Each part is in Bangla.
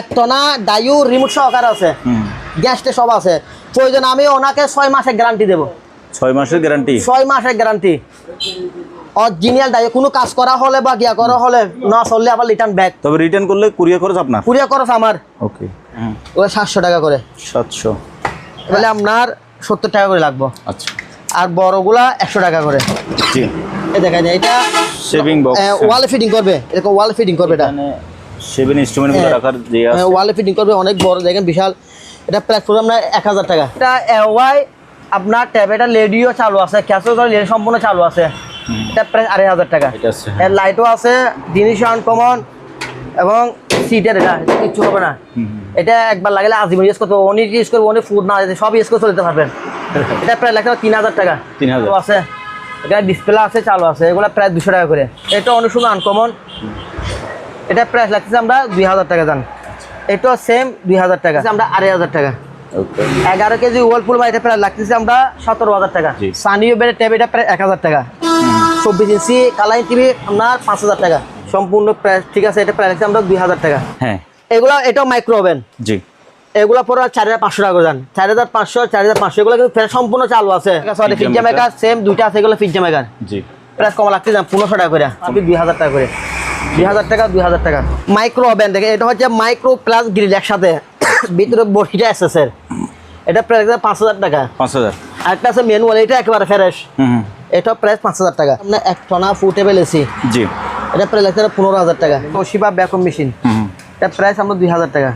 একটনা ডায়ু রিমোট সহকারে আছে। গ্যাসটা সব আছে। প্রয়োজন আমি ওনাকে ছয় মাসের গ্যারান্টি দেবো। ছয় মাসের গ্যারান্টি ছয় মাসের গ্যারান্টি অরিজিনাল ডায়ু কোনো কাজ করা হলে বা গিয়া করা হলে না চললে আবার রিটার্ন ব্যাক তবে রিটার্ন করলে কুরিয়ার খরচ আপনার? কুরিয়া খরচ আমার। ওকে ওটা সাতশো টাকা করে। সাতশো। তাহলে আপনার সত্তর টাকা করে লাগবো। আচ্ছা। আর বড়গুলা একশো টাকা করে। জি। এই দেখেন এটা শেভিং বক্স ওয়ালে ফিটিং করবে। এরকম ওয়ালে ফিটিং করবে এটা। শেভিং ইনস্ট্রুমেন্টগুলো হ্যাঁ। রাখার যে আছে। ওয়ালে ফিটিং করবে অনেক বড় দেখেন বিশাল। এটা প্রাইস পড়বে আপনার এক হাজার টাকা। এটা ওয়াই আপনার ট্যাব এটা লেডিও চালু আছে ক্যাশও লেডি সম্পূর্ণ চালু আছে। এটা প্রায় আড়াই হাজার টাকা। এটা আছে এর লাইটও আছে জিনিস আনকমন এবং সিটের এটা এটা কিচ্ছু হবে না। এটা একবার লাগলে আজীবন ইউজ করতে অনেক ইউজ করব অনেক ফুড না সব ইউজ করে চলতে পারবেন এটা প্রায় লাগবে তিন হাজার টাকা। 3000 তো আছে। এখানে ডিসপ্লে আছে চালু আছে এগুলো প্রায় দুশো টাকা করে। এটা অনেক সময় আনকমন এটা প্রাইস লাগতেছে আমরা দুই হাজার টাকা জান। এটা সেম দুই হাজার টাকা। আমরা আড়াই হাজার টাকা। এগারো কেজি ওয়ালপুল বা এটা প্রায় লাগতেছে আমরা সতেরো হাজার টাকা। সানিও বেড়ে ট্যাব এটা প্রায় এক হাজার টাকা। চব্বিশ ইঞ্চি কালার টিভি আপনার পাঁচ হাজার টাকা। সম্পূর্ণ প্রাইস ঠিক আছে এটা প্রায় লাগছে আমরা দুই হাজার টাকা। হ্যাঁ। এগুলো এটাও মাইক্রো ওভেন জি। এগুলো পরে চার হাজার পাঁচশো টাকা যান চার হাজার পাঁচশো চার হাজার পাঁচশো এগুলো কিন্তু সম্পূর্ণ চালু আছে। সরি মেকার সেম দুইটা আছে এগুলো পিজ্জা মেকার জি। প্রাইস কম যান পনেরোশো টাকা করে। আপনি দুই হাজার টাকা করে। দুই হাজার টাকা দুই হাজার টাকা। মাইক্রো ওভেন দেখে এটা হচ্ছে মাইক্রো প্লাস গ্রিল একসাথে। ভিতরে বডিটা এসেছে এটা প্রাইস পাঁচ হাজার টাকা। পাঁচ হাজার। আরেকটা আছে ম্যানুয়াল এটা একেবারে ফ্রেশ এটা প্রাইস পাঁচ হাজার টাকা। আপনার এক টনা ফুটেবল এসি জি। এটা প্রাইস লাগছে পনেরো হাজার টাকা। তোশিবা ব্যাকম মেশিন এটা প্রাইস আমরা দুই হাজার টাকা।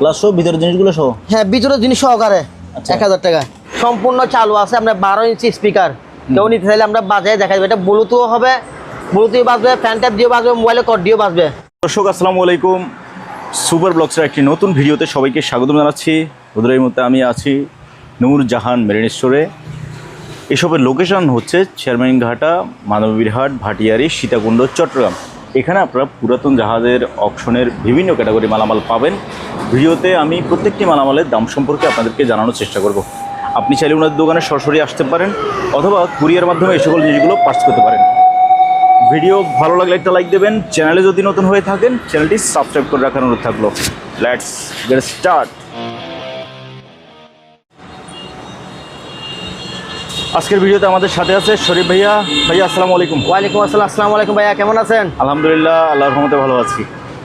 গ্লাস সহ ভিতরের জিনিসগুলো সহ? হ্যাঁ ভিতরে জিনিস সহকারে। আচ্ছা। এক হাজার টাকা। সম্পূর্ণ চালু আছে আপনার বারো ইঞ্চি স্পিকার কেউ নিতে চাইলে আমরা বাজারে দেখা যাবে এটা ব্লুটুথ হবে ব্লুটুথ বাজবে ফ্যান ট্যাপ দিয়ে বাজবে মোবাইলে কর দিয়ে বাজবে। দর্শক, আসসালামু আলাইকুম। সুপার ব্লগসের একটি নতুন ভিডিওতে সবাইকে স্বাগতম জানাচ্ছি। ওদের মুহূর্তে আমি আছি নূর জাহান মেরিন স্টোরে এসবের লোকেশন হচ্ছে চেয়ারম্যানঘাটা মানবীরহাট ভাটিয়ারি, সীতাকুণ্ড, চট্টগ্রাম। এখানে আপনারা পুরাতন জাহাজের অপশনের বিভিন্ন ক্যাটাগরি মালামাল পাবেন। ভিডিওতে আমি প্রত্যেকটি মালামালের দাম সম্পর্কে আপনাদেরকে জানানোর চেষ্টা করব। আপনি চাইলে ওনাদের দোকানে সরাসরি আসতে পারেন, অথবা কুরিয়ার মাধ্যমে এই সকল জিনিসগুলো পার্স করতে পারেন। ভিডিও ভালো লাগলে একটা লাইক দেবেন। চ্যানেলে যদি নতুন হয়ে থাকেন চ্যানেলটি সাবস্ক্রাইব করে রাখার অনুরোধ থাকল। লেটস গেট স্টার্ট আজকের ভিডিওতে আমাদের সাথে আছে শরীফ ভাইয়া। ভাইয়া আসসালামু আলাইকুম। ওয়ালাইকুম আসসালাম আসসালামু আলাইকুম ভাইয়া কেমন আছেন? আলহামদুলিল্লাহ আল্লাহর রহমতে ভালো আছি।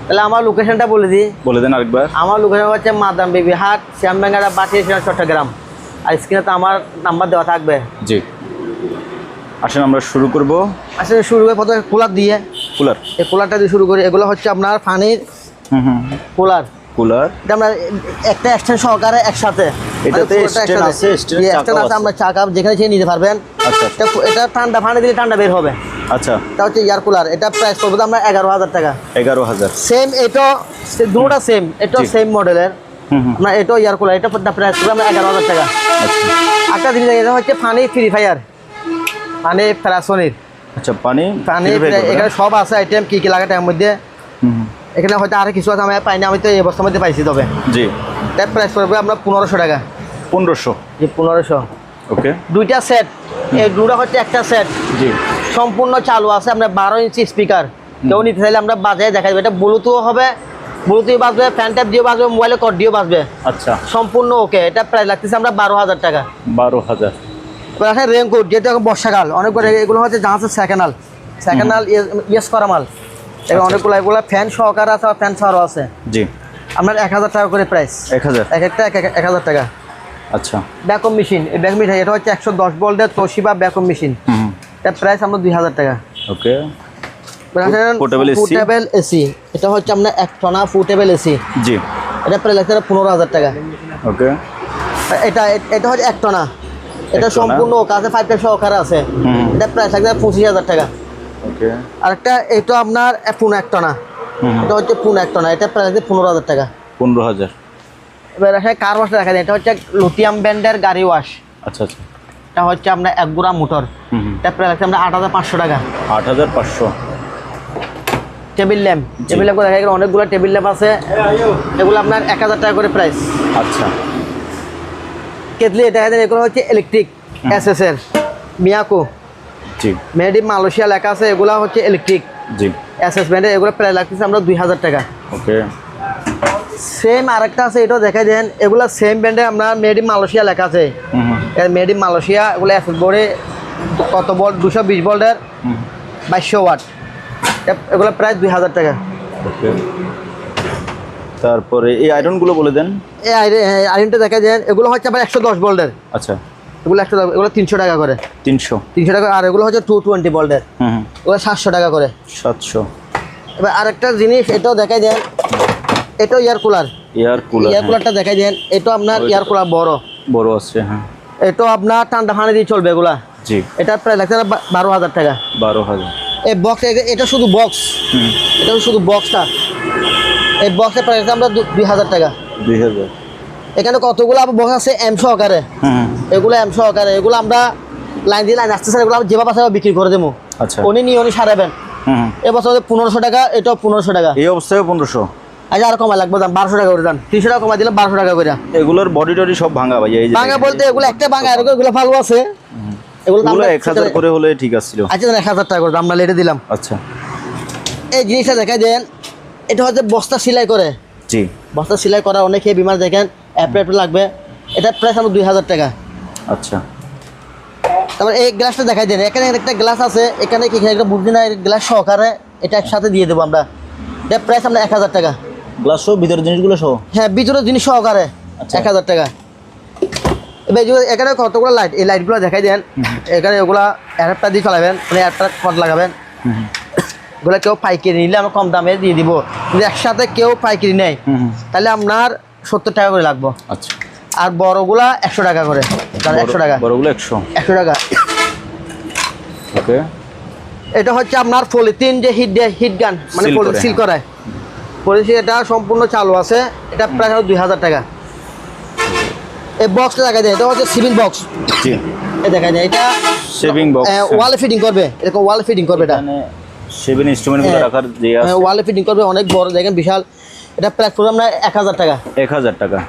তাহলে আমার লোকেশনটা বলে দিই। বলে দেন আরেকবার। আমার লোকেশন হচ্ছে মাদাম বেবি হাট শ্যামবাঙ্গারা বাটিয়া চট্টগ্রাম। আর স্ক্রিনে তো আমার নাম্বার দেওয়া থাকবে। জি। আসেন আমরা শুরু করব। আসলে শুরু করে প্রথমে কুলার দিয়ে। কুলার। এই কুলারটা দিয়ে শুরু করি। এগুলো হচ্ছে আপনার হুম কুলার। কুলার। এটা আমরা একটা এক্সটেন্ড সহকারে একসাথে। এটাতে মানে একসাথে। আছে, stand আছে। আমরা চাকা যেখানে সেখানে নিতে পারবেন। আচ্ছা এটা এটা ঠান্ডা পানি দিলে ঠান্ডা বের হবে। আচ্ছা। এটা হচ্ছে এয়ার কুলার। এটা প্রাইস পড়বে তো আমরা এগারো হাজার টাকা। এগারো হাজার। সেম এটা দুটোটা সেম এটাও জি। সেম মডেলের হুম হুম। আমরা এটাও এয়ার কুলার। এটা প্রাইস পড়বে আমরা এগারো হাজার টাকা। আচ্ছা। একটা জিনিস এটা হচ্ছে ফানি ফ্রি ফায়ার ফানি ফ্রাসনির আচ্ছা পানি পানি এখানে সব আছে আইটেম কি কি লাগাতে এর মধ্যে। এখানে হয়তো আরও কিছু আছে আমি পাইনি আমি তো এই অবস্থার মধ্যে পাইছি তবে। জি। এটা প্রাইস পড়বে আমরা পনেরোশো টাকা। পনেরোশো। জি পনেরোশো। ওকে। দুইটা সেট এই দুটো হচ্ছে একটা সেট জি। সম্পূর্ণ চালু আছে আপনার বারো ইঞ্চি স্পিকার কেউ নিতে চাইলে আমরা বাজারে দেখা যাবে এটা ব্লুটুথ হবে। ব্লুটুথ বাজবে ফ্যান ট্যাপ দিয়ে বাজবে মোবাইলে কর দিয়ে বাজবে। আচ্ছা। সম্পূর্ণ ওকে এটা প্রাইস লাগতেছে আমরা বারো হাজার টাকা। বারো হাজার। আছে রেনকোট এখন বর্ষাকাল অনেক করে এগুলো হচ্ছে যা জাহাজের সেকেন্ডাল সেকেন্ডাল ইয়েস করা মাল। এবার অনেকগুলো এগুলো ফ্যান সহকারে আছে ফ্যান ছাড়াও আছে। জি। আপনার এক হাজার টাকা করে প্রাইস এক হাজার। এক একটা এক হাজার টাকা। আচ্ছা। ব্যাকম মেশিন এই ব্যাক মেশিন এটা হচ্ছে একশো দশ ভোল্টের তোশিবা ব্যাকম মেশিন হুম। এটা প্রাইস আমরা দুই হাজার টাকা। ওকে। এসি এটা হচ্ছে আপনার এক টনা এসি জি। এটা প্রাইস লাগছে পনেরো হাজার টাকা। ওকে। এটা এটা হচ্ছে এক টনা। এটা সম্পূর্ণ কাছে ফাইভ টাইপ সহকারে আছে। এটা প্রাইস লাগছে পঁচিশ হাজার টাকা। ওকে। আরেকটা এটা আপনার পুন এক টনা। হুম এটা হচ্ছে পুন এক টনা এটা প্রাইস লাগছে পনেরো হাজার টাকা। পনেরো হাজার। এবার কার ওয়াশটা দেখা যায় এটা হচ্ছে লুটিয়াম ব্যান্ডের গাড়ি ওয়াশ আচ্ছা আচ্ছা। এটা হচ্ছে আপনার এক গুড়া মোটর। এটা প্রাইস লাগছে আমরা আট হাজার পাঁচশো টাকা। আট হাজার পাঁচশো। টেবিল ল্যাম্প টেবিল ল্যাম্প দেখা গেলে অনেকগুলো টেবিল ল্যাম্প আছে। এগুলো আপনার এক হাজার টাকা করে প্রাইস আচ্ছা। কেতলি যায় এগুলো হচ্ছে ইলেকট্রিক এস এস এর মিয়াকো জি। মেড ইন মালয়েশিয়া লেখা আছে এগুলো হচ্ছে ইলেকট্রিক জি। এস এস ব্র্যান্ডের এগুলো প্রায় লাগতেছে আমরা দুই হাজার টাকা। ওকে। সেম আরেকটা আছে এটাও দেখাই দেন এগুলো সেম ব্র্যান্ডে আমরা মেড ইন মালয়েশিয়া লেখা আছে। মেড ইন মালয়েশিয়া এগুলো এফ বোর্ডে কত বল দুশো বিশ ভোল্টের হুম। বাইশশো ওয়াট এগুলো প্রায় দুই হাজার টাকা। ওকে। তারপরে এই আয়রনগুলো বলে দেন। এই আইরনটা দেখা দেন এগুলো হচ্ছে আবার একশো দশ ভোল্টের আচ্ছা। এগুলো একশো এগুলো তিনশো টাকা করে। তিনশো। তিনশো টাকা আর এগুলো হচ্ছে টু টোয়েন্টি ভোল্টের হুম এগুলো সাতশো টাকা করে। সাতশো। এবার আরেকটা জিনিস এটাও দেখাই দেন। এটাও air cooler air cooler air কুলারটা দেখাই দেন। এটা আপনার এয়ার কুলার বড়। বড় আছে হ্যাঁ। এটা আপনার ঠান্ডা পানি দিয়ে চলবে এগুলা। জি। এটা প্রায় লাগছে বারো হাজার টাকা। বারো হাজার। এই বক্স এটা শুধু বক্স হুম। এটা শুধু বক্সটা এই বক্সের প্রাইস আমরা দুই হাজার টাকা। দুই হাজার। এখানে কতগুলো আবার বক্স আছে? এম সহকারে। হুম হুম এগুলো এম সহকারে। এগুলো আমরা লাইন দিয়ে লাইন আসতেছে এগুলো আমরা যেভাবে আছে বিক্রি করে দেবো। আচ্ছা। উনি নিয়ে উনি সারাবেন হুম এবছর পনেরোশো টাকা এটাও পনেরোশো টাকা। এই অবস্থায় পনেরোশো। আচ্ছা আর কমাই লাগবে দাম বারোশো টাকা করে দাম তিনশো টাকা কমাই দিলাম বারোশো টাকা করে। এগুলোর বডি টডি সব ভাঙা ভাই এই যে ভাঙা বলতে এগুলো একটা ভাঙা এরকম এগুলো ভালো আছে। এগুলো এক হাজার করে হলে ঠিক আসছিল। আচ্ছা এক হাজার টাকা করে দাম না লেটে দিলাম। আচ্ছা। এই জিনিসটা দেখাই দেন এটা হচ্ছে বস্তা সেলাই করে। জি। বস্তা সেলাই করা অনেকে বিমার দেখেন অ্যাপ্লাই লাগবে। এটা প্রাইস আমার দুই হাজার টাকা। আচ্ছা। তারপর এই গ্লাসটা দেখাই দেন এখানে একটা গ্লাস আছে এখানে কি একটা বুদ্ধি না গ্লাস সহকারে এটা একসাথে দিয়ে দেবো আমরা। এটা প্রাইস আমরা এক হাজার টাকা। গ্লাস সহ ভিতরের জিনিসগুলো সহ? হ্যাঁ ভিতরে জিনিস সহকারে আচ্ছা। এক হাজার টাকা। এবার এখানে কতগুলো লাইট এই লাইটগুলো দেখাই দেন। এখানে ওগুলা অ্যাডাপ্টার দিয়ে চালাবেন মানে অ্যাডাপ্টার কট লাগাবেন। হুম কেউ পাইকারি নিলে আমরা কম দামে দিয়ে দিব। যদি একসাথে কেউ পাইকারি নেয় হুম তাহলে আপনার সত্তর টাকা করে লাগবো। আচ্ছা। আর বড়গুলা একশো টাকা করে। একশো টাকা। বড়গুলো একশো। একশো টাকা। ওকে। এটা হচ্ছে আপনার পলিথিন যে হিট দেয় হিট গান মানে সিল হ্যাঁ। করায়। পলিথিন এটা সম্পূর্ণ চালু আছে। এটা প্রায় দুই হাজার টাকা। এই বক্সটা দেখা যায় এটা হচ্ছে সিভিল বক্স এই দেখা যায় এটা শেভিং বক্স ওয়ালে ফিটিং করবে। এরকম ওয়ালে ফিটিং করবে এটা। শেভিং ইনস্ট্রুমেন্টগুলো হ্যাঁ। রাখার যে ওয়ালে ফিটিং করবে অনেক বড় দেখেন বিশাল। এটা প্রাইস করবে আমরা এক হাজার টাকা। এক হাজার টাকা।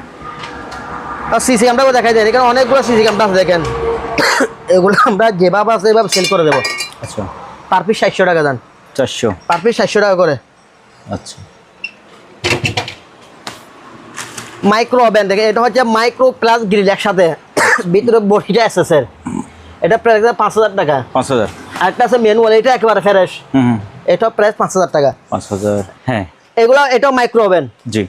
আর সিসি ক্যামটাও দেখা যায় এখানে অনেকগুলো সিসি ক্যামটা আছে দেখেন। এগুলো আমরা যেভাবে আছে এভাবে সেল করে দেবো। আচ্ছা। পার পিস ষাটশো টাকা দেন। চারশো। পার পিস ষাটশো টাকা করে। আচ্ছা। মাইক্রো ওভেন দেখে এটা হচ্ছে মাইক্রো প্লাস গ্রিল একসাথে। ভিতরে বডিটা এসেসের এটা প্রাইস পাঁচ হাজার টাকা। পাঁচ হাজার। আরেকটা আছে ম্যানুয়াল এটা একেবারে ফ্রেশ এটা প্রাইস পাঁচ হাজার টাকা। পাঁচ হাজার হ্যাঁ। এগুলো এটাও মাইক্রো ওভেন জি।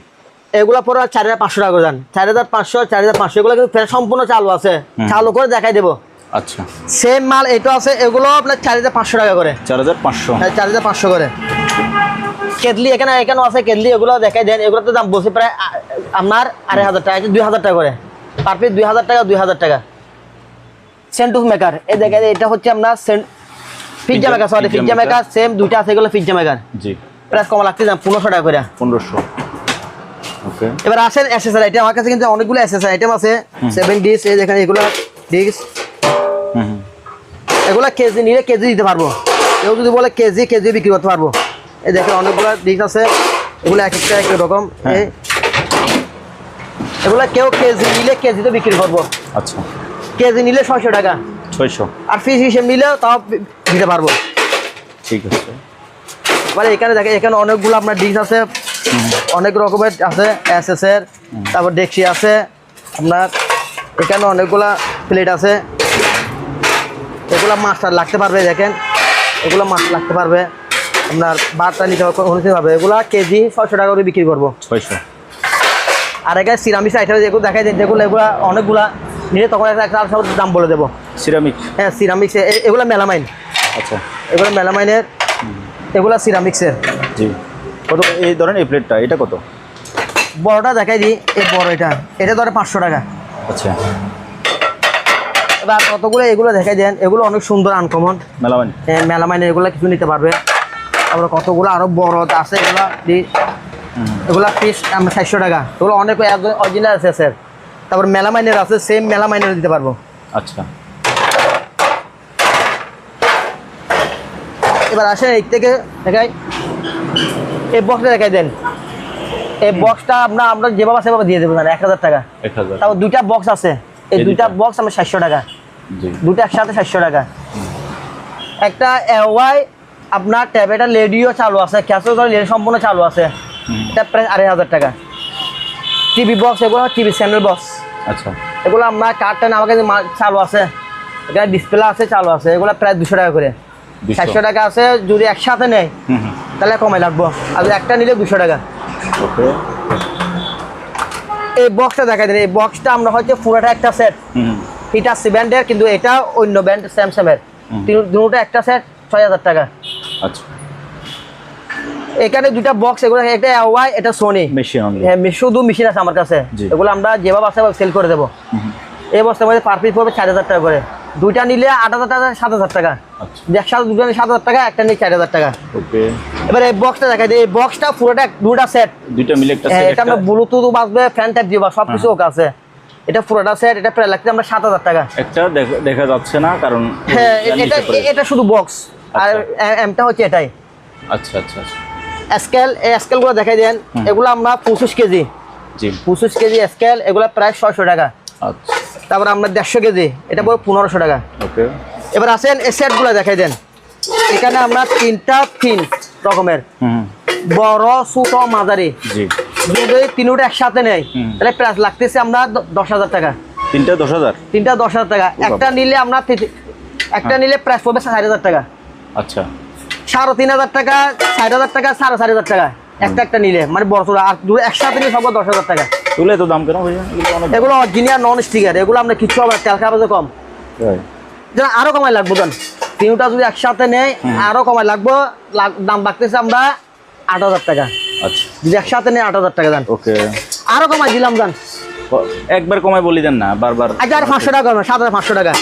এগুলো পরে চার হাজার পাঁচশো টাকা দেন। চার হাজার পাঁচশো চার হাজার পাঁচশো এগুলো কিন্তু ফ্রেশ সম্পূর্ণ চালু আছে। চালু করে দেখাই দেবো। আচ্ছা। সেম মাল এটা আছে এগুলো আপনার চার হাজার পাঁচশো টাকা করে। চার হাজার পাঁচশো। হ্যাঁ, চার হাজার পাঁচশো করে। কেটলি এখানে এখানেও আছে কেটলি এগুলো দেখাই দেন। এগুলো তো দাম বলছে প্রায় আপনার আড়াই হাজার টাকা দুই হাজার টাকা করে। পার পিস দুই হাজার টাকা দুই হাজার টাকা। সেন্টুস মেকার এই দেখেন এটা হচ্ছে আপনার Saint pizza maker sorry pizza maker same দুইটা আছে এগুলো পিজ্জা মেকার জি। প্রাইস কম লাগছে দাম পনেরোশো টাকা করে পনেরোশো। ওকে। এবার আসেন এসএসআর আইটেম আমার কাছে কিন্তু অনেকগুলো এসএসআর আইটেম আছে। সেভেন ডিস এই দেখেন এগুলো ডিস হুম এগুলো কেজি নিলে কেজি দিতে পারব। কেউ যদি বলে কেজি কেজি বিক্রি করতে পারব। এই দেখেন অনেকগুলো ডিশ আছে। এগুলো এক একটা এক রকম হ্যাঁ। এই। এগুলো কেউ কেজি নিলে কেজিতে বিক্রি করব। আচ্ছা। কেজি নিলে ছয়শো টাকা। ছয়শো। আর পিস হিসেবে নিলেও তাও দিতে পারব। ঠিক আছে। এবারে এখানে দেখেন এখানে অনেকগুলো আপনার ডিশ আছে অনেক রকমের আছে এস এস এর তারপর ডেক্সি আছে আপনার এখানে অনেকগুলা প্লেট আছে। এগুলা মাছটা লাগতে পারবে দেখেন। এগুলো মাছ লাগতে পারবে। আপনার বারটা নিতে হবে এগুলা কেজি ছয়শো টাকা করে বিক্রি করব। ছয়শো। আর এখানে সিরামিক্স আইটেম যেগুলো দেখাই যেগুলো এগুলো অনেকগুলা নিলে তখন একটা দাম বলে দেবো। সিরামিক হ্যাঁ সিরামিক্স এগুলো মেলামাইন আচ্ছা। এগুলো মেলামাইনের এগুলো সিরামিক্সের জি। কত? এই ধরেন এই প্লেটটা এটা কত? বড়টা দেখাই দিই এই বড় এটা। এটা ধরে পাঁচশো টাকা। আচ্ছা। এবার কতগুলো এগুলো দেখাই দেন। এগুলো অনেক সুন্দর আনকমন মেলামাইনে এগুলো কিছু নিতে পারবে। তারপরে কতগুলো আরও বড় আছে এগুলো দি- এগুলো পিস চারশো টাকা। এগুলো অনেক অরিজিনাল আছে স্যার তারপর মেলামাইনের আছে সেম মেলামাইনের দিতে পারব। আচ্ছা। এবার আসেন এই থেকে দেখাই। এই বক্সটা দেখাই দেন। এই বক্সটা আপনার আমরা যেভাবে সেভাবে দিয়ে দেবো এক হাজার টাকা। তারপর দুইটা বক্স আছে। এই দুইটা? বক্স আমরা সাতশো টাকা। দুটো একসাথে সাতশো টাকা। একটা ওয়াই আপনার ট্যাবেটা লেডিও চালু আছে ক্যাশও লেডি সম্পূর্ণ চালু আছে। এটা প্রায় আড়াই হাজার টাকা। টিভি বক্স এগুলো টিভি চ্যানেল বক্স আচ্ছা। এগুলো আমরা কাছে মা- চালু আছে। এখানে ডিসপ্লে আছে চালু আছে। এগুলো প্রায় দুশো টাকা করে। 200 চারশো টাকা আছে যদি একসাথে নেয় তাহলে কমাই লাগবো। আর একটা নিলে দুশো টাকা। এই বক্সটা দেখা দেন এই বক্সটা আমরা হচ্ছে পুরোটা একটা সেট এটা সি ব্যান্ডের কিন্তু এটা অন্য ব্যান্ড স্যামসাংয়ের। দুটো একটা সেট ছয় হাজার টাকা। আচ্ছা। এখানে দুটা বক্স এগুলো এটা ওয়াই এটা সোনি মেশিন হ্যাঁ শুধু মেশিন আছে আমার কাছে। এগুলো আমরা যেভাবে আছে সেল করে দেবো। এই বস্তার মধ্যে পার পিস পড়বে চার হাজার টাকা করে। দুইটা নিলে আট হাজার টাকা সাত হাজার টাকা। আচ্ছা। একসাথে দুটো নিলে সাত হাজার টাকা একটা নিলে চার হাজার টাকা। ওকে। এবার এই বক্সটা দেখা যায় এই বক্সটা পুরোটা দুটা সেট দুইটা মিলে একটা হ্যাঁ set, এটা আমরা ব্লুটুথ বাজবে ফ্যান টাইপ দিব সব কিছু ওকে আছে। এটা পুরোটা সেট এটা প্রায় লাগছে আমরা সাত হাজার টাকা। একটা দেখা- যাচ্ছে না কারণ হ্যাঁ এটা। এটা শুধু বক্স আর আচ্ছা। এমটা হচ্ছে এটাই। আচ্ছা আচ্ছা আচ্ছা। স্কেল এই স্কেলগুলো দেখাই দেন। এগুলো আমরা পঁচিশ কেজি। জি। পঁচিশ কেজি স্কেল এগুলো প্রায় ছয়শো টাকা। আচ্ছা। তারপর আমরা দেড়শো কেজি। এটা পড়বে পনেরোশো টাকা। ওকে। এবার আসেন এই সেটগুলো দেখাই দেন। এখানে আমরা তিনটা তিন রকমের। বড় ছোট মাঝারি। যদি তিনটা একসাথে হুম। তাহলে প্রাইস লাগতেছে আমরা দশ হাজার টাকা। তিনটা দশ হাজার? তিনটা দশ হাজার টাকা। একটা নিলে আমরা একটা নিলে প্রাইস পড়বে ষাট হাজার টাকা। আচ্ছা। সাড়ে তিন হাজার টাকা ষাট হাজার টাকা সাড়ে চার হাজার টাকা। একটা একটা নিলে। মানে বড় ছোট। আর একসাথে নিলে সব দশ হাজার টাকা। এগুলো এত দাম কেন এগুলো নন স্টিকার এগুলো আমরা কিছু খাবে কম। আরও কমাই লাগবো দেন তিনটা যদি একসাথে নেই আরও কমাই লাগবো দাম বাড়তেছে আমরা আট হাজার টাকা। আচ্ছা। যদি একসাথে নেই আট হাজার টাকা দেন ওকে। আরও কমাই দিলাম দেন একবার কমায় বলি দেন না বারবার। আচ্ছা আর পাঁচশো টাকা সাত হাজার পাঁচশো টাকা।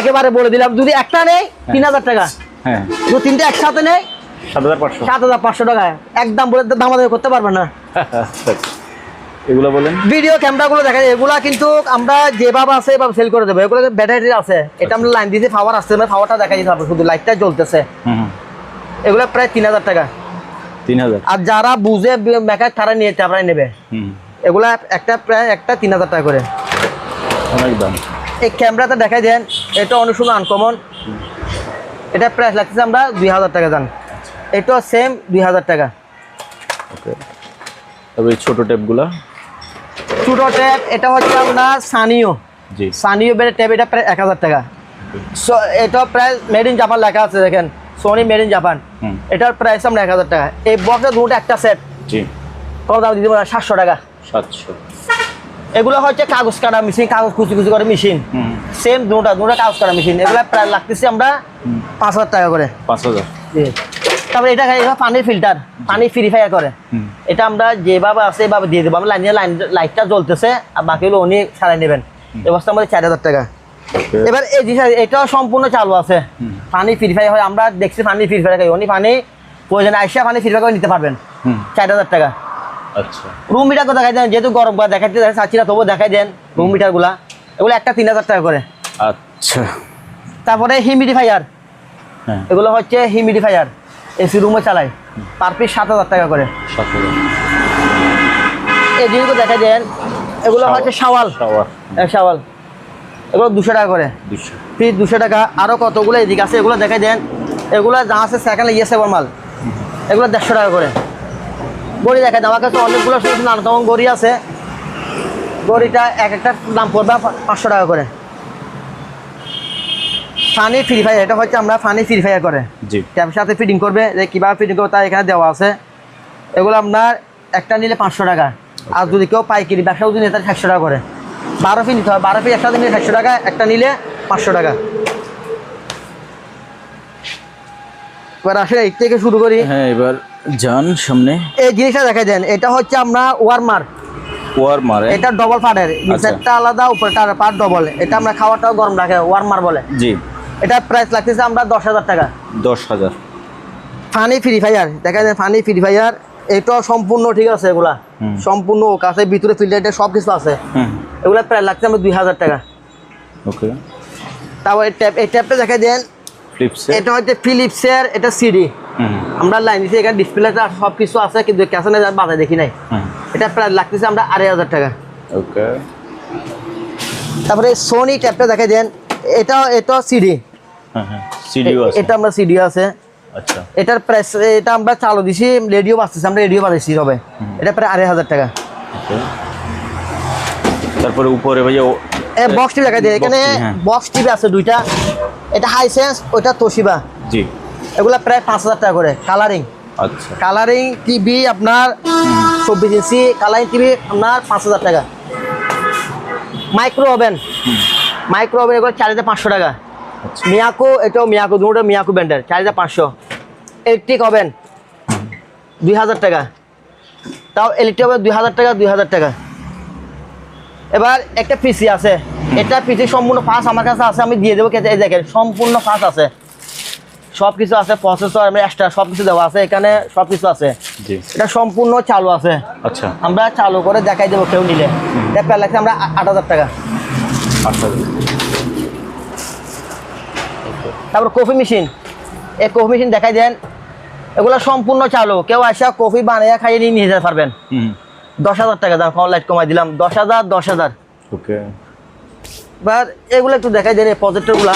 একেবারে বলে দিলাম যদি একটা নেই তিন হাজার টাকা। হ্যাঁ। যদি তিনটা একসাথে নেই সাত হাজার পাঁচশো। সাত হাজার পাঁচশো টাকা। একদম বলে দাম আদায় করতে পারবে না। এগুলো বলেন। ভিডিও ক্যামেরাগুলো দেখা যায় এগুলা কিন্তু আমরা যেভাবে আছে এভাবে সেল করে দেবো। এগুলো ব্যাটারি আছে এটা আমরা লাইন পাওয়ার আসছে না পাওয়ারটা দেখা যেতে হবে শুধু লাইটটা জ্বলতেছে। হুম হুম। এগুলো প্রায় তিন হাজার টাকা। তিন হাজার। আর যারা বুঝে মেকার তারা নিয়ে তারাই নেবে। এগুলা একটা প্রায় একটা তিন হাজার টাকা করে। অনেক দাম। এই ক্যামেরাতে দেখাই দেন এটা অনেক সময় আনকমন এটা প্রাইস লাগতেছে আমরা দুই হাজার টাকা এটাও সেম দুই হাজার টাকা। ওকে তবে ছোটো ট্যাপগুলা ছোটো ট্যাব এটা হচ্ছে আপনার সানিও। জি। সানিও বেড়ে ট্যাব এটা প্রায় এক হাজার টাকা। সো এটা প্রায় মেড ইন জাপান লেখা আছে দেখেন। সোনি মেড ইন জাপান এটার প্রাইস আমরা এক হাজার টাকা। এই বক্সের দুটো একটা সেট জি। কত দাম দিতে পারে? সাতশো টাকা। সাতশো। এগুলো হচ্ছে কাগজ কাটা মেশিন কাগজ কুচি কুচি করে মেশিন সেম দুটা দুটা কাগজ কাটা মেশিন এগুলো প্রায় লাগতেছে আমরা পাঁচ হাজার টাকা করে। পাঁচ হাজার। জি। তারপরে এটা এটা পানির ফিল্টার পানি ফিরিফায়ার করে। এটা আমরা যেভাবে আছে এভাবে দিয়ে দেবো। আমরা লাইন লাইন লাইটটা জ্বলতেছে আর বাকিগুলো উনি ছাড়াই নেবেন। এই বস্তা আমাদের চার হাজার টাকা। এবার এই জিনিস এটাও সম্পূর্ণ চালু আছে। পানি ফিরিফায়ার হয় আমরা দেখছি পানি ফিরিফায়ার খাই উনি পানি প্রয়োজন আইসা পানি ফিরিফায়ার করে নিতে পারবেন। চার হাজার টাকা। আচ্ছা। রুম মিটার দেখাই দেন যেহেতু গরম বা দেখাইতে দেখা চাচ্ছি না তবুও দেখাই দেন রুম মিটারগুলা এগুলো একটা তিন হাজার টাকা করে। আচ্ছা। তারপরে হিমিডিফায়ার হ্যাঁ। এগুলো হচ্ছে হিমিডিফায়ার এসি রুমে চালায় পার পিস সাত হাজার টাকা করে। এই জিনিসগুলো দেখা দেন এগুলো হচ্ছে সাওয়াল শাওয়াল। এগুলো দুশো টাকা করে। পিস দুশো টাকা। আরও কতগুলো এদিকে আছে এগুলো দেখাই দেন। এগুলো যা আছে সেকেন্ড ইয়েছে মাল। এগুলো দেড়শো টাকা করে। গড়ি দেখাই দেন আমার কাছে অনেকগুলো নানা তেমন গড়ি আছে। গড়িটা এক একটা দাম পড়বে পাঁচশো টাকা করে। ফানি ফ্রি ফায়ার এটা হচ্ছে আমরা ফানি ফ্রি ফায়ার করে। জি। ট্যাপের সাথে ফিটিং করবে যে কীভাবে ফিটিং করবে তা এখানে দেওয়া আছে। এগুলো আপনার একটা নিলে পাঁচশো টাকা। আর যদি কেউ পাইকারি ব্যবসা যদি নেতার সাতশো টাকা করে। বারো ফি নিতে হবে বারো ফি একসাথে নিলে সাতশো টাকা একটা নিলে পাঁচশো টাকা। এবার আসলে এই থেকে শুরু করি। হ্যাঁ এবার যান সামনে। এই জিনিসটা দেখা দেন এটা হচ্ছে আমরা ওয়ার্মার ওয়ার মারে এটা ডবল পার্টের নিচেরটা আলাদা উপরটা পার্ট ডবল এটা আমরা খাওয়াটাও গরম রাখে ওয়ার্মার বলে। জি। এটা প্রাইস লাগতেছে আমরা দশ হাজার টাকা। দশ হাজার। ফানি ফ্রি ফায়ার দেখা যায় ফানি ফ্রি ফায়ার এটাও সম্পূর্ণ ঠিক আছে এগুলা। সম্পূর্ণ ওকে আছে ভিতরে ফিল্টার সব কিছু আছে। হুম। এগুলা প্রায় লাগছে আমরা দুই হাজার টাকা। ওকে তারপর এই ট্যাপ এই ট্যাপটা দেখা দেন। ফ্লিপসে এটা হচ্ছে ফিলিপসের এটা সিডি আমরা লাইন দিচ্ছি এখানে ডিসপ্লেটা সব কিছু আছে কিন্তু ক্যাশে বাজারে দেখি নাই। হুম। এটা প্রায় লাগতেছে আমরা আড়াই হাজার টাকা। ওকে তারপরে সোনি ট্যাপটা দেখা দেন। এটা এটা সিডি হ্যাঁ হ্যাঁ। এটা আমরা সিডি আছে। আচ্ছা। এটার প্রাইস এটা আমরা চালু দিছি রেডিও বাজতেছে আমরা রেডিও বাজাইছি হবে এটা প্রায় আড়াই হাজার টাকা। তারপরে উপরে ভাইয়া এ বক্স টিভি দেখাই দিই এখানে TV, হ্যাঁ। বক্স টিভি আছে দুইটা। এটা হাইসেন্স ওইটা তোশিবা জি। এগুলা প্রায় পাঁচ হাজার টাকা করে কালারিং আচ্ছা। কালারিং টিভি আপনার চব্বিশ ইঞ্চি কালারিং টিভি আপনার পাঁচ হাজার টাকা। মাইক্রো ওভেন মাইক্রো ওভেন এগুলো চার হাজার পাঁচশো টাকা। মিয়াকো এটাও মিয়াকো দুটো মিয়াকো ব্র্যান্ডের চার হাজার পাঁচশো। ইলেকট্রিক ওভেন দুই হাজার টাকা। তাও ইলেকট্রিক ওভেন দুই হাজার টাকা দুই হাজার টাকা। এবার একটা পিসি আছে। এটা পিসি সম্পূর্ণ ফাঁস আমার কাছে আছে আমি দিয়ে দেবো এই দেখেন সম্পূর্ণ ফাঁস আছে। সব কিছু আছে প্রসেসর এক্সট্রা সব কিছু দেওয়া আছে এখানে সব কিছু আছে এটা সম্পূর্ণ চালু আছে। আচ্ছা। আমরা চালু করে দেখাই দেবো কেউ নিলে। এটা লাগছে আমরা আট হাজার টাকা। আচ্ছা তারপর কফি মেশিন। এই কফি মেশিন দেখাই দেন। এগুলো সম্পূর্ণ চালু। কেউ আসা কফি বানিয়ে খাইয়ে নিয়ে নিয়ে যেতে পারবেন। দশ হাজার টাকা দাম লাইট কমাই দিলাম। দশ হাজার দশ হাজার। ওকে। এবার এগুলো একটু দেখাই দেন এই প্রজেক্টরগুলো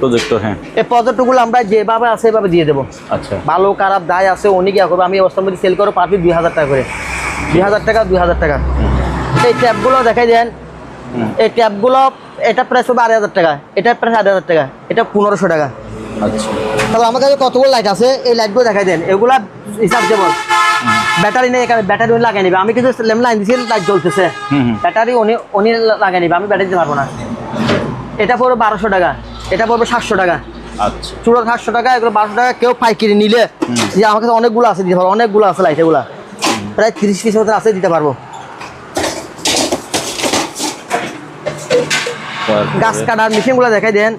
প্রজেক্টর হ্যাঁ। এই প্রজেক্টরগুলো আমরা যেভাবে আছে সেভাবে দিয়ে দেবো। আচ্ছা। ভালো খারাপ দায় আছে অনেক ইয়া করব। আমি এই অবস্থার মধ্যে সেল করব পারবি দুই হাজার টাকা করে। দুই হাজার টাকা দুই হাজার টাকা। এই ট্যাপগুলো দেখাই দেন। এই ট্যাপগুলো এটা প্রাইস হবে আড়াই হাজার টাকা। এটা প্রাইস আড়াই হাজার টাকা। এটা পনেরোশো টাকা। আচ্ছা। তাহলে আমার কাছে কতগুলো লাইট আছে? এই লাইটগুলো দেখাই দেন। এগুলা হিসাব যেমন ব্যাটারি নেই এখানে ব্যাটারি উনি লাগাই নিবে। আমি কিন্তু লাইন দিচ্ছি লাইট জ্বলতেছে। ব্যাটারি উনি উনি লাগাই নিবে। আমি ব্যাটারি দিতে পারব না। এটা পড়বে বারোশো টাকা। এটা পড়বে সাতশো টাকা। আচ্ছা। চূড়া সাতশো টাকা এগুলো বারোশো টাকা। কেউ পাইকারি নিলে যে আমার কাছে অনেকগুলো আছে দিতে পারব। অনেকগুলো আছে লাইট এগুলা। প্রায় তিরিশ পিস মতো আছে দিতে পারব। গাছ কাটার মেশিনগুলো দেখাই দেন।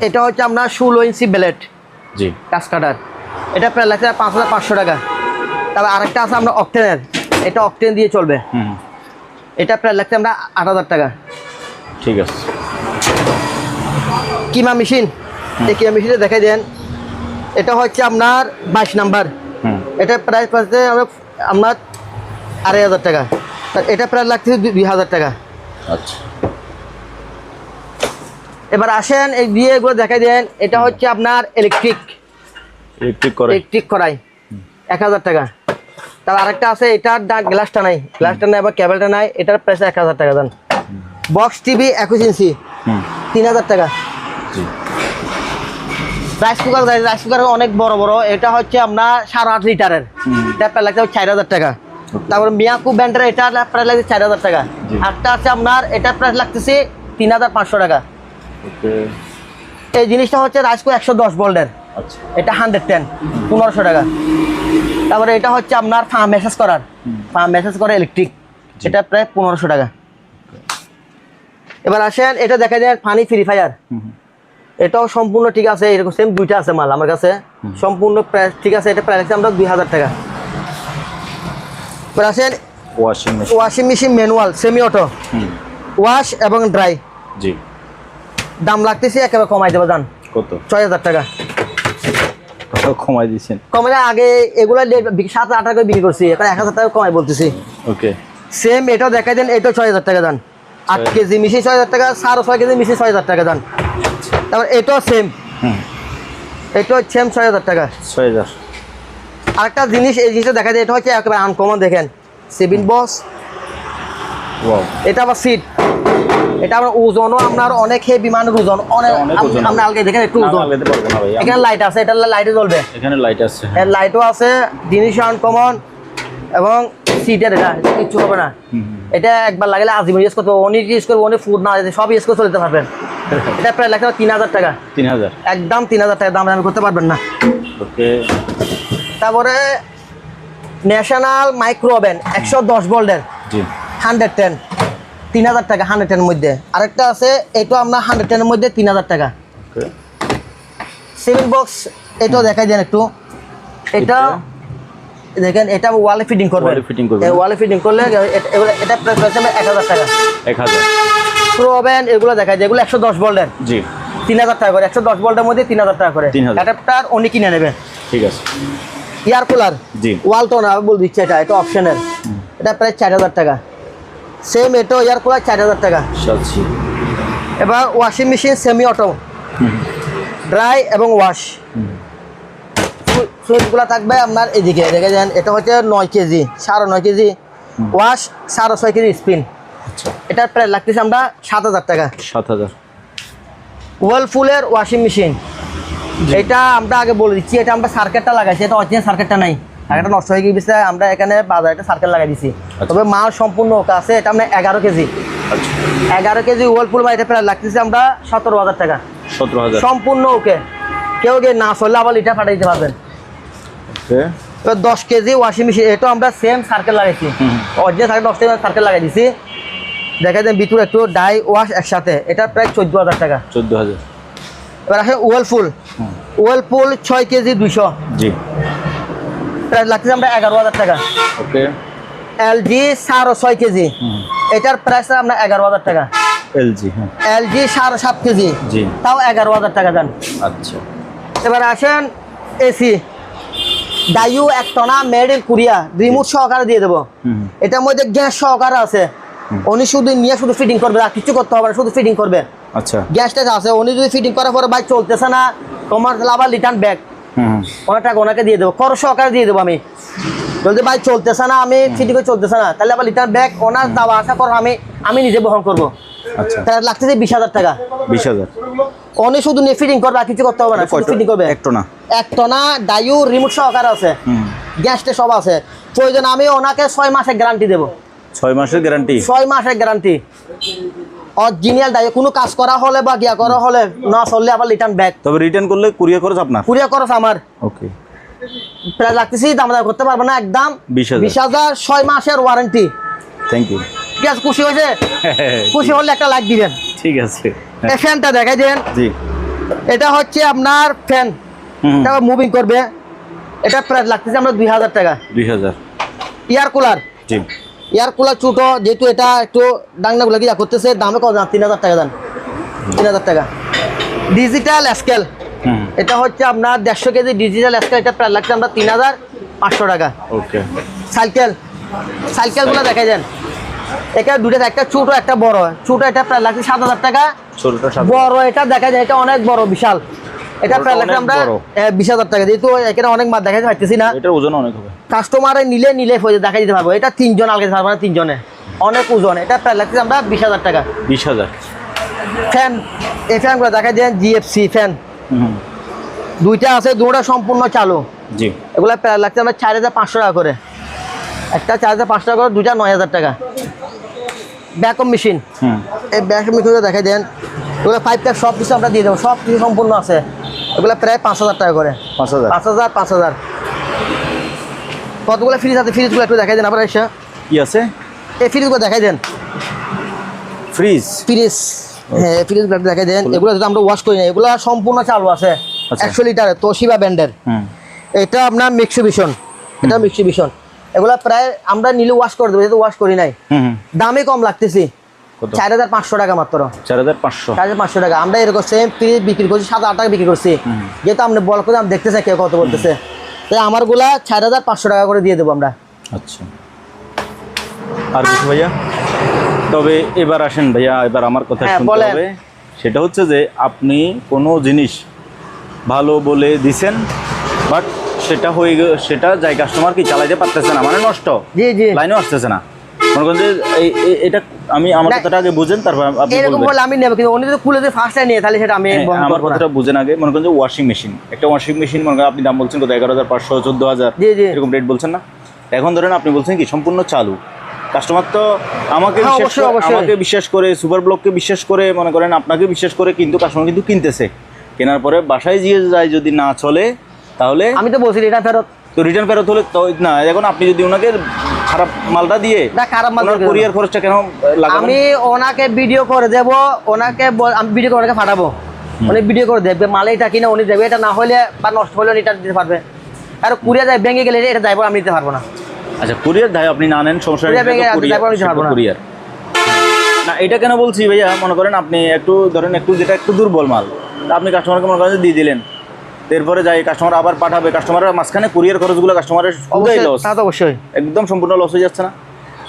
এটা হচ্ছে আপনার ষোলো ইঞ্চি ব্লেড। জি। গাছ কাটার। এটা প্রায় লাগছে পাঁচ হাজার পাঁচশো টাকা। তারপর আরেকটা আছে আমরা অক্টেনের। এটা অক্টেন দিয়ে চলবে। এটা প্রায় লাগছে আমরা আট হাজার টাকা। ঠিক আছে। কিমা মেশিন। এই কিমা মেশিনে দেখাই দেন। এটা হচ্ছে আপনার বাইশ নাম্বার। এটা প্রাইস পাচ্ছে আমরা আপনার আড়াই হাজার টাকা। এটা প্রায় লাগতেছে দুই- দুই হাজার টাকা। আচ্ছা। এবার আসেন এই দিয়ে এগুলো দেখাই দেন। এটা হচ্ছে আপনার ইলেকট্রিক ইলেকট্রিক করে ইলেকট্রিক করাই এক হাজার টাকা। তার আরেকটা আছে এটার গ্লাসটা নাই। গ্লাসটা নাই বা কেবলটা নাই এটার প্রাইস এক হাজার টাকা দেন বক্স টিভি একুশ ইঞ্চি। তিন হাজার টাকা। রাইস কুকার রাইস কুকার অনেক বড় বড়। এটা হচ্ছে আপনার সাড়ে আট লিটারের। এটা প্রায় লাগছে চার হাজার টাকা। তারপর মিয়াকু ব্যান্ডের এটা প্রায় লাগছে চার হাজার টাকা। জি। আরটা আছে আপনার এটা প্রাইস লাগতেছে তিন হাজার পাঁচশো টাকা। এই জিনিসটা হচ্ছে কুকার একশো দশ ভোল্টের আচ্ছা। এটা হান্ড্রেড টেন পনেরোশো টাকা। তারপরে এটা হচ্ছে আপনার ফার্ম মেসেজ করার। ফার্ম মেসেজ করে ইলেকট্রিক এটা প্রায় পনেরোশো টাকা। এবার আসেন এটা দেখা যায় ফানি ফ্রি ফায়ার। এটাও সম্পূর্ণ ঠিক আছে এরকম সেম দুইটা আছে মাল আমার কাছে। সম্পূর্ণ প্রাইস ঠিক আছে এটা প্রাইস আমরা দুই হাজার টাকা। এবার আসেন washing machine washing machine manual semi auto wash এবং ড্রাই জি। দাম লাগতেছে একেবারে কমাই দেবো দান কত? ছয় হাজার টাকা। কমাই দিয়েছেন কমে না আগে এগুলো সাত আট টাকা বিক্রি করছি এখন এক হাজার টাকা কমাই বলতেছি। ওকে। সেম এটাও দেখাই দেন এটাও ছয় হাজার টাকা দান আট কেজি ছয় হাজার টাকা সাড়ে ছয় কেজি ছয় হাজার টাকা দান তারপর এটাও সেম হুম। এটাও সেম ছয় হাজার টাকা। ছয় হাজার। আরেকটা জিনিস এই জিনিসটা দেখা যায় এটা হচ্ছে একেবারে আনকমন দেখেন। সেভিন বস এটা আবার সিট এটা আপনার ওজনও আপনার অনেক হেভি মানের ওজন। অনেক আপনি হবে। দেখেন একটু ওজন। পারব এখানে লাইট আছে এটা লাইটে জ্বলবে। এখানে লাইট আছে এর লাইটও আছে জিনিস আনকমন এবং সিটের এটা কিচ্ছু হবে না। এটা একবার লাগলে আজীবন ইউজ করতে হবে অনেক ইউজ করবে অনেক ফুড না সব ইউজ করে চলতে পারবেন। এটা প্রায় লাগবে তিন হাজার টাকা। তিন হাজার। একদম তিন হাজার টাকা দাম আমি করতে পারবেন না। ওকে। তারপরে ন্যাশনাল মাইক্রো ওভেন একশো দশ ভোল্টের হান্ড্রেড টেন তিন হাজার টাকা হান্ড্রেড টেনের মধ্যে। আরেকটা আছে এটা আপনার হান্ড্রেড টেনের মধ্যে তিন হাজার টাকা। সেভেন বক্স এটাও দেখাই দেন একটু। এটা দেখেন এটা ওয়ালে ফিটিং করবে। এ করবে। ওয়ালে ফিটিং করলে এটা প্রাইস হচ্ছে এক হাজার টাকা। এক হাজার। প্রো ওভেন এগুলো দেখায় যায় এগুলো একশো দশ ভোল্টের। জি। তিন হাজার টাকা করে একশো দশ ভোল্টের মধ্যে তিন হাজার টাকা করে। 3000 অ্যাডাপ্টার উনি কিনে নেবে। ঠিক আছে। এয়ার কুলার জি। ওয়াল ওয়ালটন আমি বল দিচ্ছি এটা এটা অপশনের এটা প্রায় চার হাজার টাকা। সেম এটাও ইয়ার কুলার চার হাজার টাকা। এবার washing machine semi auto dry এবং ওয়াশ। সুইচগুলো থাকবে আপনার এদিকে দেখে যান এটা হচ্ছে নয় কেজি সাড়ে নয় কেজি। ওয়াশ সাড়ে ছয় কেজি স্পিন আচ্ছা। এটার প্রায় লাগতেছে আমরা সাত হাজার টাকা। সাত হাজার। ওয়ালফুলের ওয়াশিং মেশিন এটা আমরা আগে বলে দিচ্ছি এটা আমরা সার্কেটটা লাগাইছি এটা অরিজিনাল সার্কেটটা নাই। সার্কেটটা নষ্ট হয়ে গিয়েছে আমরা এখানে বাজারে একটা সার্কেল লাগাই দিছি। তবে মাল সম্পূর্ণ ওকে আছে এটা আমরা এগারো কেজি। আচ্ছা। এগারো কেজি ওয়ালফুল বা এটা প্রায় লাগতেছে আমরা সতেরো হাজার টাকা। সতেরো হাজার। সম্পূর্ণ ওকে। কেউ গিয়ে না চললে আবার এটা পাঠিয়ে দিতে পারবেন। এবার দশ কেজি ওয়াশিং মেশিন এটা আমরা সেম সার্কেল লাগাইছি। অরিজিনাল সার্কেল দশ কেজি সার্কেল লাগাই দিছি। দেখা যায় ভিতরে একটু ডাই ওয়াশ একসাথে। এটা প্রায় চোদ্দ হাজার টাকা। চোদ্দ হাজার। এবার আসে ওয়েলফুল। ওয়েলফুল ছয় কেজি দুইশো। জি। প্রাইস লাগতেছে আমরা এগারো হাজার টাকা। ওকে। এলজি সাড়ে ছয় কেজি। এটার প্রাইস আমরা এগারো হাজার টাকা। এলজি হ্যাঁ। এলজি সাড়ে সাত কেজি। জি। তাও এগারো হাজার টাকা দেন। আচ্ছা। এবার আসেন এসি। ডাইউ এক টনা মেড ইন কোরিয়া রিমোট সহকারে দিয়ে দেবো। এটার মধ্যে গ্যাস সহকারে আছে। উনি শুধু নিয়ে শুধু ফিটিং করবে আর কিছু করতে হবে না শুধু ফিটিং করবে। আচ্ছা। গ্যাসটা আছে উনি যদি ফিটিং করার পরে বাইক চলতেছে না তোমার লাভার রিটার্ন ব্যাক অনেক টাকা ওনাকে দিয়ে দেবো। খরচ সহকারে দিয়ে দেবো আমি। যদি ভাই চলতেছে না আমি ফিটিং করে চলতেছে না। তাহলে আবার রিটার্ন ব্যাক ওনার দাওয়া আশা করো আমি আমি নিজে বহন করব। আচ্ছা। তাহলে লাগতেছে বিশ হাজার টাকা। বিশ হাজার। শুধু নিয়ে ফিটিং করবে আর কিছু করতে হবে না ফিটিং করবে। একটু না এক টনা রিমোট সহকারে আছে। গ্যাসটা সব আছে। প্রয়োজন আমি ওনাকে ছয় মাসের গ্যারান্টি দেবো। ছয় মাসের গ্যারান্টি ছয় মাসের গ্যারান্টি অরিজিনাল ডায়ু কোনো কাজ করা হলে বা গিয়া করা হলে না চললে আবার রিটার্ন ব্যাক তবে রিটার্ন করলে কুরিয়ার খরচ আপনার? কুরিয়া খরচ আমার। ওকে প্রায় লাগতেছি দাম দাম করতে পারব না একদম। বিশ হাজার। ছয় মাসের ওয়ারেন্টি থ্যাংক ইউ ঠিক আছে খুশি হয়েছে? খুশি হলে একটা লাইক দিবেন। ঠিক আছে। এই ফ্যানটা দেখাই দেন। জি। এটা হচ্ছে আপনার ফ্যান এটা মুভিং করবে। এটা প্রাইস লাগতেছে আমরা দুই হাজার টাকা। দুই হাজার। এয়ার কুলার জি। এয়ার কুলার ছোটো যেহেতু এটা একটু ডাংনাগুলো কি যা করতেছে দামে কত দাম তিন হাজার টাকা দাম। তিন হাজার টাকা। ডিজিটাল স্কেল এটা হচ্ছে আপনার দেড়শো কেজি ডিজিটাল স্কেল এটা প্রায় লাগছে আমরা তিন হাজার পাঁচশো টাকা। ওকে। সাইকেল সাইকেলগুলো দেখাই দেন। এটা দুটো একটা ছোট একটা বড়। ছোট এটা প্রায় লাগছে সাত হাজার টাকা। বড় এটা দেখা যায় এটা অনেক বড় বিশাল। এটা প্রায় আমরা বিশ হাজার টাকা। যেহেতু এখানে অনেক মাছ দেখাতে পারতেছি না এটার ওজন অনেক হবে। কাস্টমারে নিলে নিলে দেখা দিতে পারব। এটা তিনজন আলগে পারব না তিনজনে। অনেক ওজন। এটা প্রায় আমরা বিশ হাজার টাকা। বিশ হাজার। ফ্যান এই ফ্যানগুলো দেখাই দেন জিএফসি ফ্যান। দুইটা আছে দুটা সম্পূর্ণ চালু। জি। এগুলো প্রায় লাগছে আমরা চার হাজার পাঁচশো টাকা করে। একটা চার হাজার পাঁচশো টাকা করে দুইটা নয় হাজার টাকা। Vacuum machine hmm. এই ব্যাকম মেশিনটা দেখাই দেন। এগুলো ফাইভ প্যাক সব কিছু আমরা দিয়ে দেবো। সব কিছু সম্পূর্ণ আছে। এগুলো প্রায় পাঁচ হাজার টাকা করে। পাঁচ হাজার। পাঁচ হাজার পাঁচ হাজার। কতগুলো ফ্রিজ আছে? ফ্রিজগুলো একটু দেখাই দেন আপনার এসে। কি আছে? এই ফ্রিজগুলো দেখাই দেন। ফ্রিজ ফ্রিজ হ্যাঁ ফ্রিজগুলো একটু দেখাই দেন। এগুলো যদি আমরা ওয়াশ করি না এগুলো সম্পূর্ণ চালু আছে। আচ্ছা। একশো লিটারের তোশিবা ব্র্যান্ডের এটা আপনার মিক্সিবিশন এটা মিক্সিবিশন এগুলো প্রায় আমরা নিলে ওয়াশ করে দেবো যেহেতু ওয়াশ করি নাই। দামে কম লাগতেছি। চার হাজার পাঁচশো টাকা মাত্র। চার হাজার পাঁচশো। চার হাজার পাঁচশো টাকা। আমরা এরকম সেম ফ্রিজ বিক্রি করছি সাত আট টাকা বিক্রি করছি। যেহেতু আপনি বল করে আমি দেখতেছে কেউ কত বলতেছে। তাই আমারগুলা চার হাজার পাঁচশো টাকা করে দিয়ে দেবো আমরা। আচ্ছা। আর কিছু ভাইয়া? তবে এবার আসেন ভাইয়া এবার আমার কথা হ্যাঁ, শুনতে হবে। সেটা হচ্ছে যে আপনি কোনো জিনিস ভালো বলে দিছেন বাট সেটা হয়ে সেটা যাই কাস্টমার কি চালাইতে পারতেছে না মানে নষ্ট? জি জি। লাইনেও আসতেছে না। মনে করেন যে এই- এই- এটা আমি আমার কথাটা আগে বুঝেন তারপর আপনি এরকম বলবেন। আমি নেব কিন্তু উনি যদি খুলে দিয়ে ফার্স্ট নিয়ে তাহলে সেটা আমি হ্যাঁ, আমার কথাটা বুঝেন আগে। মনে করেন যে ওয়াশিং মেশিন একটা ওয়াশিং মেশিন মনে করেন আপনি দাম বলছেন কত? এগারো হাজার পাঁচশো চোদ্দ হাজার। এরকম রেট বলছেন না? এখন ধরেন আপনি বলছেন কি সম্পূর্ণ চালু। কাস্টমার তো আমাকে হ্যাঁ, আমাকে বিশ্বাস করে সুপার ব্লককে বিশ্বাস করে মনে করেন আপনাকে বিশ্বাস করে কিন্তু কাস্টমার কিন্তু কিনতেছে। কেনার পরে বাসায় গিয়ে যায় যদি না চলে তাহলে আমি তো বলছি এটা ফেরত। তো রিটার্ন ফেরত হলে তো না এখন আপনি যদি ওনাকে খারাপ মালটা দিয়ে না, খারাপ মাল দেবো। খরচটা কেন আমি ওনাকে ভিডিও করে দেব ওনাকে আমি ভিডিও করে ওনাকে পাঠাবো। উনি ভিডিও করে দেখবে মাল এটা কিনা উনি দেবে এটা না হলে বা নষ্ট হলে এটা দিতে পারবে। আর কুড়িয়ে যায় ভেঙে গেলে এটা যাইব আমি দিতে পারব না। আচ্ছা কুরিয়ার দায় আপনি না নেন সমস্যা কুরিয়ার কুরিয়ার, না। এটা কেন বলছি ভাইয়া? মনে করেন আপনি একটু ধরেন একটু যেটা একটু দুর্বল মাল আপনি কাস্টমারকে মনে করেন দিয়ে দিলেন। এরপরে যাই কাস্টমার আবার পাঠাবে কাস্টমারের মাঝখানে কুরিয়ার খরচগুলো কাস্টমারের পুরোই অবশ্যই লস তা তো অবশ্যই। একদম সম্পূর্ণ লস হয়ে যাচ্ছে না।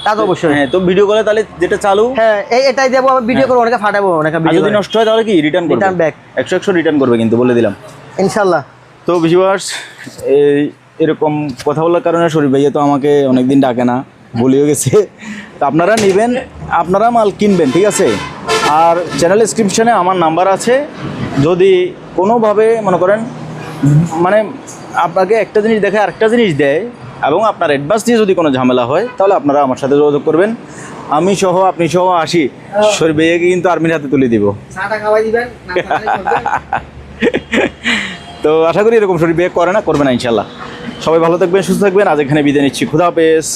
তা তো অবশ্যই। হ্যাঁ তো ভিডিও করে তাহলে যেটা চালু? হ্যাঁ এই এটাই দেবো আমি ভিডিও করে ওনাকে পাঠাবো ওনাকে আর ভিডিও যদি নষ্ট হয় তাহলে কি? রিটার্ন করবে। Return back। একশো একশো রিটার্ন করবে কিন্তু বলে দিলাম। ইনশাল্লাহ। তো ভিউয়ার্স এই এরকম কথা বলার কারণে শরীফ ভাইয়া তো আমাকে অনেকদিন ডাকে না হয়ে গেছে। তো আপনারা নেবেন আপনারা মাল কিনবেন ঠিক আছে? আর চ্যানেল ডিসক্রিপশনে আমার নাম্বার আছে। যদি কোনোভাবে মনে করেন মানে আপনাকে একটা জিনিস দেখে আরেকটা জিনিস দেয় এবং আপনার অ্যাডভান্স দিয়ে যদি কোনো ঝামেলা হয় তাহলে আপনারা আমার সাথে যোগাযোগ করবেন। আমি সহ আপনি সহ আসি। শরীর বেয়েকে কিন্তু আর্মির হাতে তুলে দিব। তো আশা করি এরকম শরীর বিয়ে করে না করবে না ইনশাল্লাহ সবাই ভালো থাকবেন সুস্থ থাকবেন। আজ এখানে বিদায় নিচ্ছি। খুদা হাফেজ।